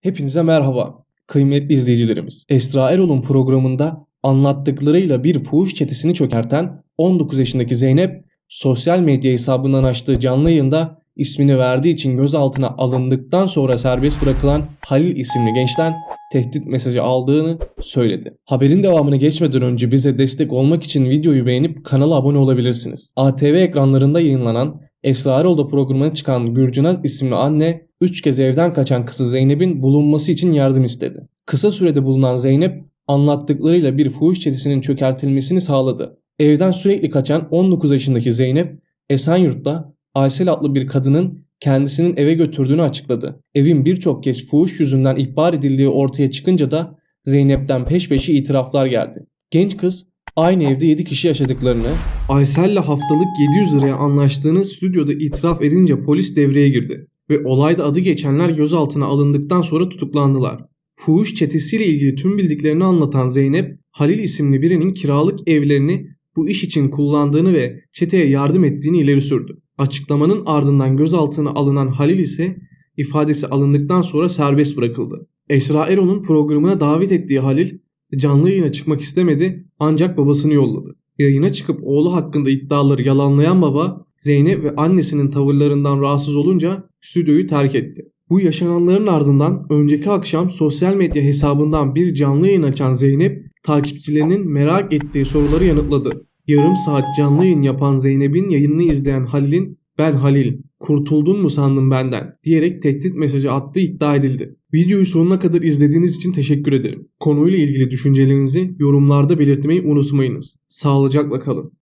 Hepinize merhaba. Kıymetli izleyicilerimiz. Esra Erol'un programında anlattıklarıyla bir fuhuş çetesini çökerten 19 yaşındaki Zeynep, sosyal medya hesabından açtığı canlı yayında ismini verdiği için gözaltına alındıktan sonra serbest bırakılan Halil isimli gençten tehdit mesajı aldığını söyledi. Haberin devamını geçmeden önce bize destek olmak için videoyu beğenip kanala abone olabilirsiniz. ATV ekranlarında yayınlanan Esra Erol'da programına çıkan Gürcünaz isimli anne 3 kez evden kaçan kızı Zeynep'in bulunması için yardım istedi. Kısa sürede bulunan Zeynep anlattıklarıyla bir fuhuş çetesinin çökertilmesini sağladı. Evden sürekli kaçan 19 yaşındaki Zeynep Esenyurt'ta Aysel adlı bir kadının kendisinin eve götürdüğünü açıkladı. Evin birçok kez fuhuş yüzünden ihbar edildiği ortaya çıkınca da Zeynep'ten peş peşe itiraflar geldi. Genç kız aynı evde 7 kişi yaşadıklarını, Aysel'le haftalık 700 liraya anlaştığını stüdyoda itiraf edince polis devreye girdi ve olayda adı geçenler gözaltına alındıktan sonra tutuklandılar. Fuhuş çetesiyle ilgili tüm bildiklerini anlatan Zeynep, Halil isimli birinin kiralık evlerini bu iş için kullandığını ve çeteye yardım ettiğini ileri sürdü. Açıklamanın ardından gözaltına alınan Halil ise ifadesi alındıktan sonra serbest bırakıldı. Esra Erol'un programına davet ettiği Halil canlı yayına çıkmak istemedi ancak babasını yolladı. Yayına çıkıp oğlu hakkında iddiaları yalanlayan baba Zeynep ve annesinin tavırlarından rahatsız olunca stüdyoyu terk etti. Bu yaşananların ardından önceki akşam sosyal medya hesabından bir canlı yayın açan Zeynep takipçilerinin merak ettiği soruları yanıtladı. Yarım saat canlı yayın yapan Zeynep'in yayınını izleyen Halil'in ben Halil kurtuldun mu sandın benden diyerek tehdit mesajı attığı iddia edildi. Videoyu sonuna kadar izlediğiniz için teşekkür ederim. Konuyla ilgili düşüncelerinizi yorumlarda belirtmeyi unutmayınız. Sağlıcakla kalın.